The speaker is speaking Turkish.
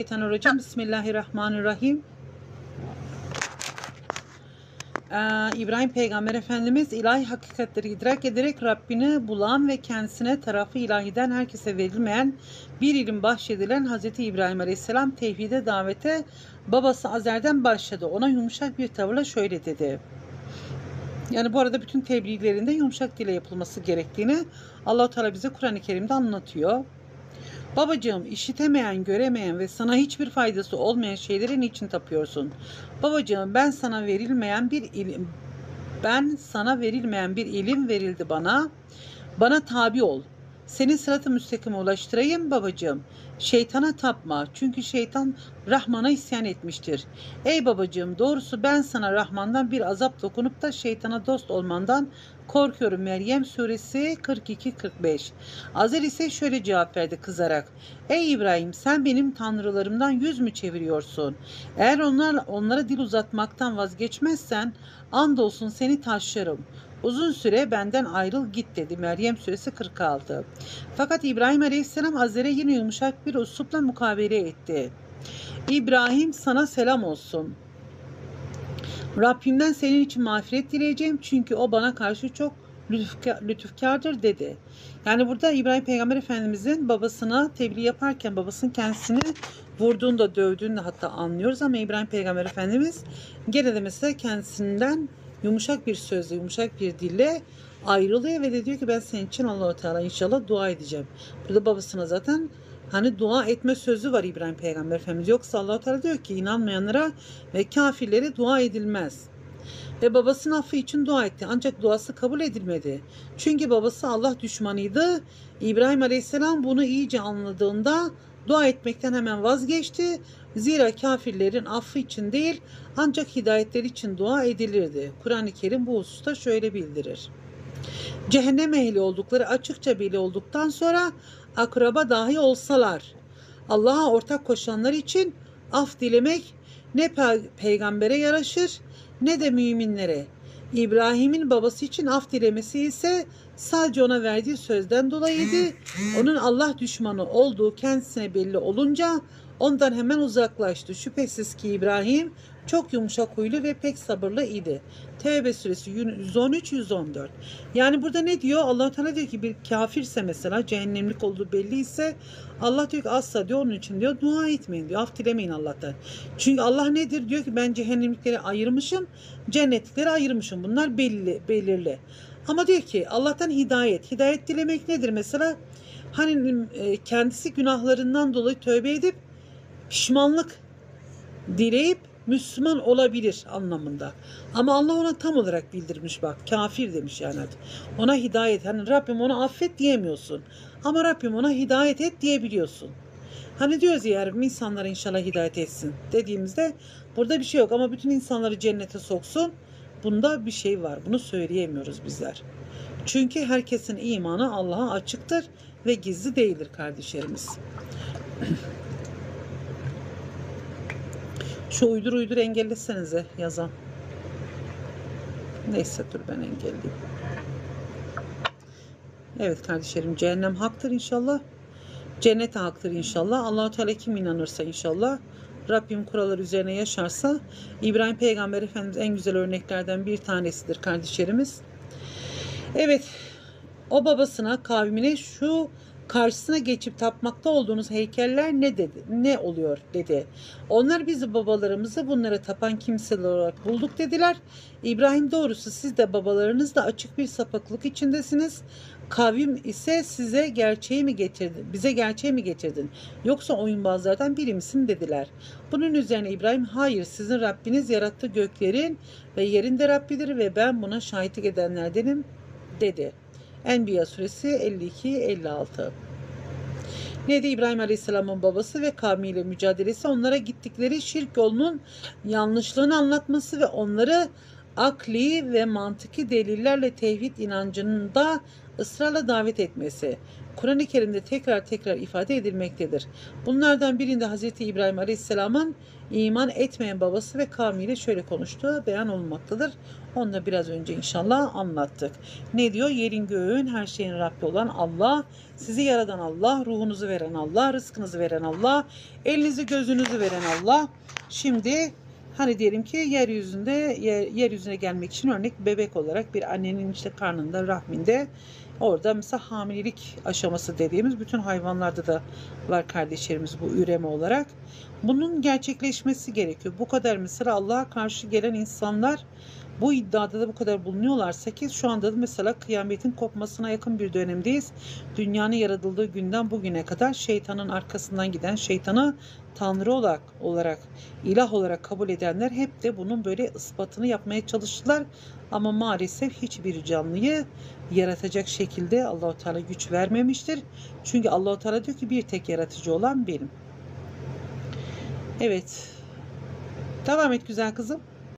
Şeytanirracim. Bismillahirrahmanirrahim. Ee, İbrahim Peygamber Efendimiz ilahi hakikatleri idrak ederek Rabbini bulan ve kendisine tarafı ilahiden herkese verilmeyen bir ilim bahşedilen Hz. İbrahim Aleyhisselam tevhide davete babası Azer'den başladı. Ona yumuşak bir tavırla şöyle dedi. Yani bu arada bütün tebliğlerinde yumuşak dile yapılması gerektiğini allah Teala bize Kur'an-ı Kerim'de anlatıyor. Babacığım işitemeyen, göremeyen ve sana hiçbir faydası olmayan şeyleri niçin tapıyorsun? Babacığım ben sana verilmeyen bir ilim ben sana verilmeyen bir ilim verildi bana. Bana tabi ol. Seni sıratı müstakime ulaştırayım babacığım. Şeytana tapma. Çünkü şeytan Rahman'a isyan etmiştir. Ey babacığım doğrusu ben sana Rahman'dan bir azap dokunup da şeytana dost olmandan korkuyorum. Meryem suresi 42-45. Azer ise şöyle cevap verdi kızarak. Ey İbrahim sen benim tanrılarımdan yüz mü çeviriyorsun? Eğer onlar, onlara dil uzatmaktan vazgeçmezsen andolsun seni taşlarım. Uzun süre benden ayrıl git dedi Meryem suresi 46. Fakat İbrahim aleyhisselam Azer'e yine yumuşak bir uslupla mukabele etti. İbrahim sana selam olsun. Rabbimden senin için mağfiret dileyeceğim çünkü o bana karşı çok lütufka- lütufkardır dedi. Yani burada İbrahim Peygamber Efendimizin babasına tebliğ yaparken babasının kendisini vurduğunu da dövdüğünü hatta anlıyoruz ama İbrahim Peygamber Efendimiz gene de mesela kendisinden yumuşak bir sözle, yumuşak bir dille ayrılıyor ve de diyor ki ben senin için Allahu Teala inşallah dua edeceğim. Burada babasına zaten hani dua etme sözü var İbrahim Peygamber Efendimiz. Yoksa Allahu Teala diyor ki inanmayanlara ve kafirlere dua edilmez. Ve babasının affı için dua etti. Ancak duası kabul edilmedi. Çünkü babası Allah düşmanıydı. İbrahim Aleyhisselam bunu iyice anladığında dua etmekten hemen vazgeçti. Zira kafirlerin affı için değil ancak hidayetleri için dua edilirdi. Kur'an-ı Kerim bu hususta şöyle bildirir. Cehennem ehli oldukları açıkça belli olduktan sonra akraba dahi olsalar Allah'a ortak koşanlar için af dilemek ne pe- peygambere yaraşır ne de müminlere. İbrahim'in babası için af dilemesi ise sadece ona verdiği sözden dolayıydı. Onun Allah düşmanı olduğu kendisine belli olunca ondan hemen uzaklaştı. Şüphesiz ki İbrahim çok yumuşak huylu ve pek sabırlı idi. Tevbe suresi 113-114. Yani burada ne diyor? allah Teala diyor ki bir kafirse mesela cehennemlik olduğu belliyse Allah diyor ki asla diyor onun için diyor dua etmeyin diyor. Af dilemeyin Allah'tan. Çünkü Allah nedir? Diyor ki ben cehennemlikleri ayırmışım, cennetlikleri ayırmışım. Bunlar belli, belirli. Ama diyor ki Allah'tan hidayet. Hidayet dilemek nedir mesela? Hani e, kendisi günahlarından dolayı tövbe edip pişmanlık dileyip Müslüman olabilir anlamında. Ama Allah ona tam olarak bildirmiş bak. Kafir demiş yani. Ona hidayet. Hani Rabbim ona affet diyemiyorsun. Ama Rabbim ona hidayet et diyebiliyorsun. Hani diyoruz ya Rabbim insanlara inşallah hidayet etsin dediğimizde burada bir şey yok. Ama bütün insanları cennete soksun. Bunda bir şey var. Bunu söyleyemiyoruz bizler. Çünkü herkesin imanı Allah'a açıktır ve gizli değildir kardeşlerimiz. Şu uydur uydur engellesenize yazan. Neyse dur ben engelleyeyim. Evet kardeşlerim cehennem haktır inşallah. Cennet haktır inşallah. Allahu Teala kim inanırsa inşallah. Rabbim kuralları üzerine yaşarsa İbrahim Peygamber Efendimiz en güzel örneklerden bir tanesidir kardeşlerimiz. Evet o babasına kavmine şu karşısına geçip tapmakta olduğunuz heykeller ne dedi? Ne oluyor dedi. Onlar bizi babalarımızı bunlara tapan kimseler olarak bulduk dediler. İbrahim doğrusu siz de babalarınız da açık bir sapıklık içindesiniz. Kavim ise size gerçeği mi getirdin? Bize gerçeği mi getirdin? Yoksa oyunbazlardan biri misin dediler. Bunun üzerine İbrahim hayır sizin Rabbiniz yarattı göklerin ve yerin de Rabbidir ve ben buna şahitlik edenlerdenim dedi. Enbiya suresi 52-56 Neydi İbrahim Aleyhisselam'ın babası ve kavmiyle mücadelesi onlara gittikleri şirk yolunun yanlışlığını anlatması ve onları akli ve mantıki delillerle tevhid inancında ısrarla davet etmesi Kur'an-ı Kerim'de tekrar tekrar ifade edilmektedir. Bunlardan birinde Hz. İbrahim Aleyhisselam'ın iman etmeyen babası ve kavmiyle şöyle konuştuğu beyan olmaktadır. Onu da biraz önce inşallah anlattık. Ne diyor? Yerin göğün her şeyin Rabbi olan Allah, sizi yaradan Allah, ruhunuzu veren Allah, rızkınızı veren Allah, elinizi gözünüzü veren Allah. Şimdi hani diyelim ki yeryüzünde yer, yeryüzüne gelmek için örnek bebek olarak bir annenin işte karnında, rahminde orada mesela hamilelik aşaması dediğimiz bütün hayvanlarda da var kardeşlerimiz bu üreme olarak. Bunun gerçekleşmesi gerekiyor. Bu kadar mesela Allah'a karşı gelen insanlar bu iddiada da bu kadar bulunuyorlarsa ki şu anda da mesela kıyametin kopmasına yakın bir dönemdeyiz. Dünyanın yaratıldığı günden bugüne kadar şeytanın arkasından giden şeytanı tanrı olarak, olarak ilah olarak kabul edenler hep de bunun böyle ispatını yapmaya çalıştılar. Ama maalesef hiçbir canlıyı yaratacak şekilde Allahu Teala güç vermemiştir. Çünkü Allahu Teala diyor ki bir tek yaratıcı olan benim. Evet. Devam et güzel kızım.